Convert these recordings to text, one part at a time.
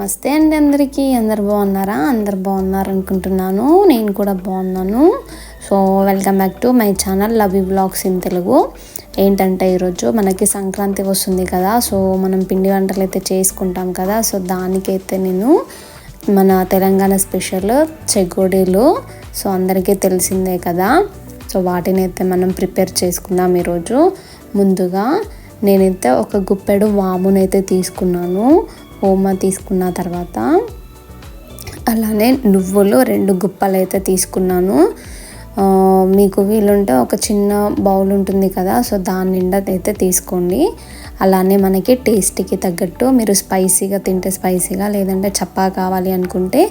నమస్తే అండి అందరికీ. అందరు బాగున్నారా? అందరు బాగున్నారు అనుకుంటున్నాను నేను కూడా బాగున్నాను. So welcome back to my channel love you vlogs in Telugu. ఏంటంటే ఈరోజు మనకి సంక్రాంతి వస్తుంది కదా. సో మనం పిండి వంటలు అయితే చేసుకుంటాం కదా. సో దానికైతే నేను మన తెలంగాణ స్పెషల్ చెగోడీలు. సో అందరికీ తెలిసిందే కదా. సో వాటిని అయితే మనం ప్రిపేర్ చేసుకుందాం ఈరోజు. ముందుగా నేనైతే ఒక గుప్పెడు వామునైతే తీసుకున్నాను. ఓమ తీసుకున్న తర్వాత అలానే నువ్వులు రెండు గుప్పలు అయితే తీసుకున్నాను. మీకు వీలుంటే ఒక చిన్న బౌల్ ఉంటుంది కదా సో దాని నిండా అయితే తీసుకోండి. అలానే మనకి టేస్ట్కి తగ్గట్టు మీరు స్పైసీగా తింటే స్పైసీగా లేదంటే చప్పా కావాలి అనుకుంటే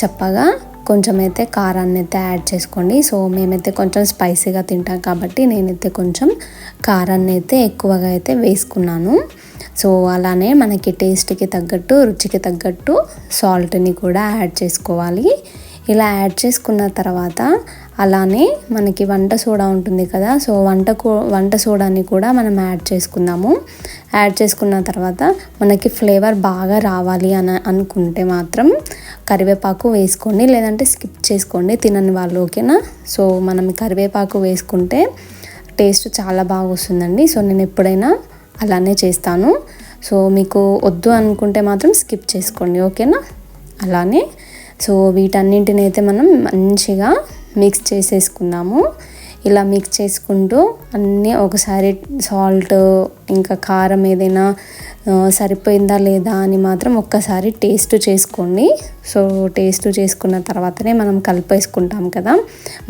చప్పగా కొంచెం అయితే కారాన్ని అయితే యాడ్ చేసుకోండి. సో మేమైతే కొంచెం స్పైసీగా తింటాం కాబట్టి నేనైతే కొంచెం కారాన్ని అయితే ఎక్కువగా అయితే వేసుకున్నాను. సో అలానే మనకి టేస్ట్కి తగ్గట్టు రుచికి తగ్గట్టు సాల్ట్ని కూడా యాడ్ చేసుకోవాలి. ఇలా యాడ్ చేసుకున్న తర్వాత అలానే మనకి వంట సోడా ఉంటుంది కదా సో వంట వంట సోడాని కూడా మనం యాడ్ చేసుకుందాము. యాడ్ చేసుకున్న తర్వాత మనకి ఫ్లేవర్ బాగా రావాలి అని అనుకుంటే మాత్రం కరివేపాకు వేసుకోండి లేదంటే స్కిప్ చేసుకోండి తినని వాళ్ళు ఓకేనా? సో మనం కరివేపాకు వేసుకుంటే టేస్ట్ చాలా బాగా వస్తుందండి. సో నేను ఎప్పుడైనా అలానే చేస్తాను. సో మీకు వద్దు అనుకుంటే మాత్రం స్కిప్ చేసుకోండి ఓకేనా? అలానే సో వీటన్నింటిని అయితే మనం మంచిగా మిక్స్ చేసేసుకుందాము. ఇలా మిక్స్ చేసుకుంటూ అన్నీ ఒకసారి సాల్ట్ ఇంకా కారం ఏదైనా సరిపోయిందా లేదా అని మాత్రం ఒక్కసారి టేస్ట్ చేసుకోండి. సో టేస్ట్ చేసుకున్న తర్వాతనే మనం కలిపేసుకుంటాం కదా.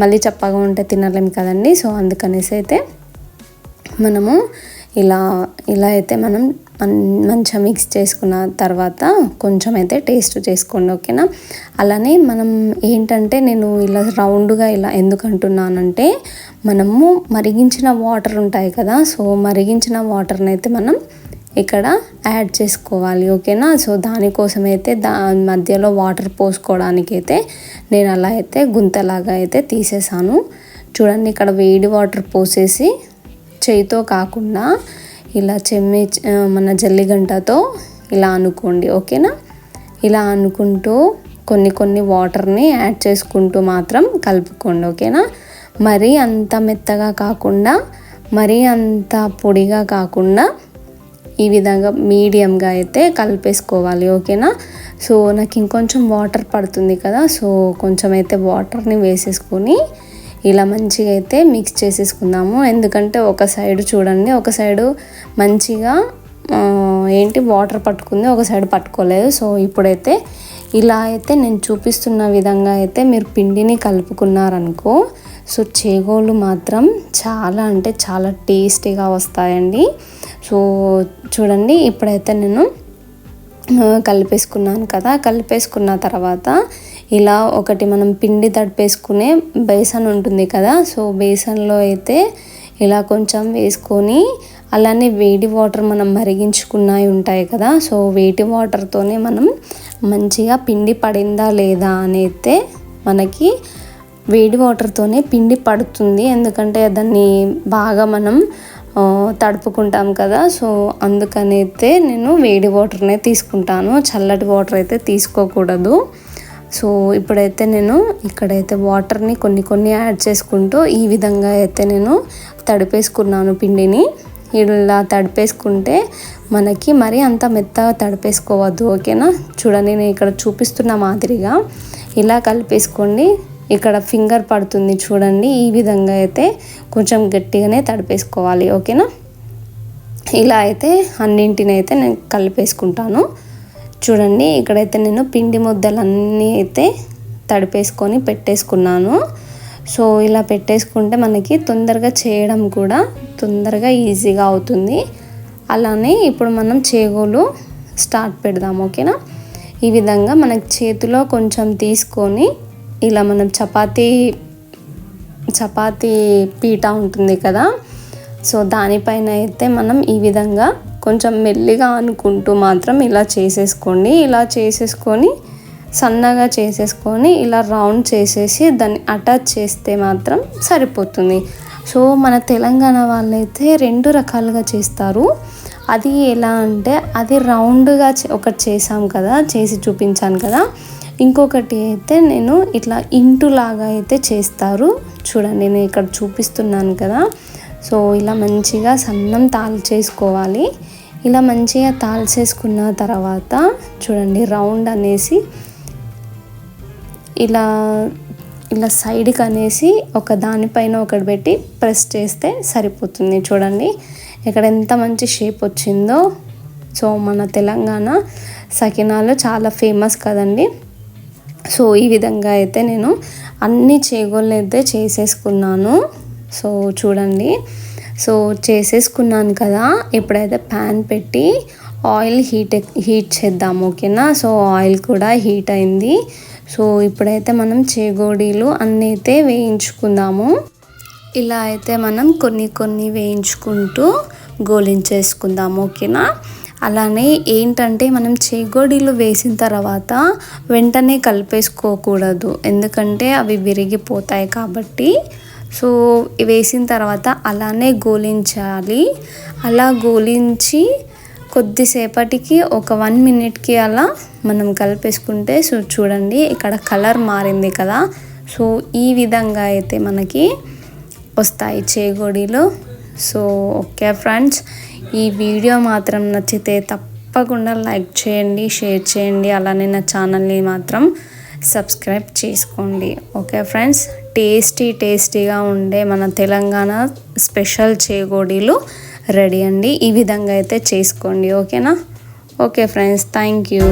మళ్ళీ చప్పగా ఉంటే తినలేం కదండి. సో అందుకనేసి అయితే మనము ఇలా ఇలా అయితే మనం మంచిగా మిక్స్ చేసుకున్న తర్వాత కొంచెం అయితే టేస్ట్ చేసుకోండి ఓకేనా? అలానే మనం ఏంటంటే నేను ఇలా రౌండ్గా ఇలా ఎందుకు అంటున్నానంటే మనము మరిగించిన వాటర్ ఉంటాయి కదా సో మరిగించిన వాటర్ని అయితే మనం ఇక్కడ యాడ్ చేసుకోవాలి ఓకేనా? సో దానికోసం అయితే దా మధ్యలో వాటర్ పోసుకోవడానికి అయితే నేను అలా అయితే గుంతలాగా అయితే తీసేసాను. చూడండి ఇక్కడ వేడి వాటర్ పోసేసి చేయితో కాకుండా ఇలా చెమ్మి మన జల్లిగంటతో ఇలా అనుకోండి ఓకేనా? ఇలా అనుకుంటూ కొన్ని కొన్ని వాటర్ని యాడ్ చేసుకుంటూ మాత్రం కలుపుకోండి ఓకేనా? మరీ అంత మెత్తగా కాకుండా మరీ అంత పొడిగా కాకుండా ఈ విధంగా మీడియంగా అయితే కలిపేసుకోవాలి ఓకేనా? సో నాకు ఇంకొంచెం వాటర్ పడుతుంది కదా సో కొంచెం అయితే వాటర్ని వేసేసుకొని ఇలా మంచిగా అయితే మిక్స్ చేసేసుకుందాము. ఎందుకంటే ఒక సైడ్ చూడండి ఒక సైడు మంచిగా ఏంటి వాటర్ పట్టుకుంది ఒక సైడ్ పట్టుకోలేదు. సో ఇప్పుడైతే ఇలా అయితే నేను చూపిస్తున్న విధంగా అయితే మీరు పిండిని కలుపుకున్నారనుకో సో చేగోళ్ళు మాత్రం చాలా అంటే చాలా టేస్టీగా వస్తాయండి. సో చూడండి ఇప్పుడైతే నేను కలిపేసుకున్నాను కదా. కలిపేసుకున్న తర్వాత ఇలా ఒకటి మనం పిండి తడిపేసుకునే బేసన్ ఉంటుంది కదా సో బేసన్లో అయితే ఇలా కొంచెం వేసుకొని అలానే వేడి వాటర్ మనం మరిగించుకున్నాయి ఉంటాయి కదా సో వేడి వాటర్తోనే మనం మంచిగా పిండి పడిందా లేదా అని అయితే మనకి వేడి వాటర్తోనే పిండి పడుతుంది. ఎందుకంటే దాన్ని బాగా మనం తడుపుకుంటాం కదా సో అందుకనైతే నేను వేడి వాటర్నే తీసుకుంటాను. చల్లటి వాటర్ అయితే తీసుకోకూడదు. సో ఇప్పుడైతే నేను ఇక్కడైతే వాటర్ని కొన్ని కొన్ని యాడ్ చేసుకుంటూ ఈ విధంగా అయితే నేను తడిపేసుకున్నాను పిండిని. ఇలా తడిపేసుకుంటే మనకి మరి అంత మెత్తగా తడిపేసుకోవద్దు ఓకేనా? చూడండి నేను ఇక్కడ చూపిస్తున్న మాదిరిగా ఇలా కలిపేసుకోండి. ఇక్కడ ఫింగర్ పడుతుంది చూడండి ఈ విధంగా అయితే కొంచెం గట్టిగానే తడిపేసుకోవాలి ఓకేనా? ఇలా అయితే అన్నింటిని అయితే నేను కలిపేసుకుంటాను. చూడండి ఇక్కడైతే నేను పిండి ముద్దలన్నీ అయితే తడిపేసుకొని పెట్టేసుకున్నాను. సో ఇలా పెట్టేసుకుంటే మనకి తొందరగా చేయడం కూడా తొందరగా ఈజీగా అవుతుంది. అలానే ఇప్పుడు మనం చేగోలు స్టార్ట్ పెడదాం ఓకేనా? ఈ విధంగా మనకి చేతిలో కొంచెం తీసుకొని ఇలా మనం చపాతీ చపాతీ పీట ఉంటుంది కదా? సో దానిపైన అయితే మనం ఈ విధంగా కొంచెం మెల్లిగా అనుకుంటూ మాత్రం ఇలా చేసేసుకోండి. ఇలా చేసేసుకొని సన్నగా చేసేసుకొని ఇలా రౌండ్ చేసేసి దాన్ని అటాచ్ చేస్తే మాత్రం సరిపోతుంది. సో మన తెలంగాణ వాళ్ళైతే రెండు రకాలుగా చేస్తారు. అది ఎలా అంటే అది రౌండ్గా ఒకటి చేసాం కదా చేసి చూపించాను కదా. ఇంకొకటి అయితే నేను ఇట్లా ఇంటులాగా అయితే చేస్తారు. చూడండి నేను ఇక్కడ చూపిస్తున్నాను కదా. సో ఇలా మంచిగా సన్నం తాల్ చేసుకోవాలి ఇలా మంచిగా తాల్చేసుకున్న తర్వాత చూడండి రౌండ్ అనేసి ఇలా ఇలా సైడ్కి అనేసి ఒక దానిపైన ఒకటి పెట్టి ప్రెస్ చేస్తే సరిపోతుంది చూడండి. ఇక్కడ ఎంత మంచి షేప్ వచ్చిందో. సో మన తెలంగాణ సకినాలు చాలా ఫేమస్ కదండి. సో ఈ విధంగా అయితే నేను అన్ని చేగోళ్ళు అయితే చేసేసుకున్నాను. సో చూడండి. సో చేసేసుకున్నాను కదా. ఇప్పుడైతే ప్యాన్ పెట్టి ఆయిల్ హీట్ హీట్ చేద్దాం ఓకేనా? సో ఆయిల్ కూడా హీట్ అయింది. సో ఇప్పుడైతే మనం చేగోడీలు అన్నీ అయితే వేయించుకుందాము. ఇలా అయితే మనం కొన్ని కొన్ని వేయించుకుంటూ గోలించేసుకుందాము ఓకేనా? అలానే ఏంటంటే మనం చేగోడీలు వేసిన తర్వాత వెంటనే కలిపేసుకోకూడదు. ఎందుకంటే అవి విరిగిపోతాయి కాబట్టి సో వేసిన తర్వాత అలానే గోలించాలి. అలా గోలించి కొద్దిసేపటికి ఒక వన్ మినిట్కి అలా మనం కలిపేసుకుంటే సో చూడండి ఇక్కడ కలర్ మారింది కదా. సో ఈ విధంగా అయితే మనకి వస్తాయి చేగోడీలు. సో ఓకే ఫ్రెండ్స్ ఈ వీడియో మాత్రం నచ్చితే తప్పకుండా లైక్ చేయండి షేర్ చేయండి. అలానే నా ఛానల్ని మాత్రం సబ్స్క్రైబ్ చేసుకోండి. ఓకే ఫ్రెండ్స్ టేస్టీ టేస్టీగా ఉండే మన తెలంగాణ స్పెషల్ చేగోడీలు రెడీ అండి. ఈ విధంగా అయితే చేసుకోండి. ఓకేనా? Okay friends thank you.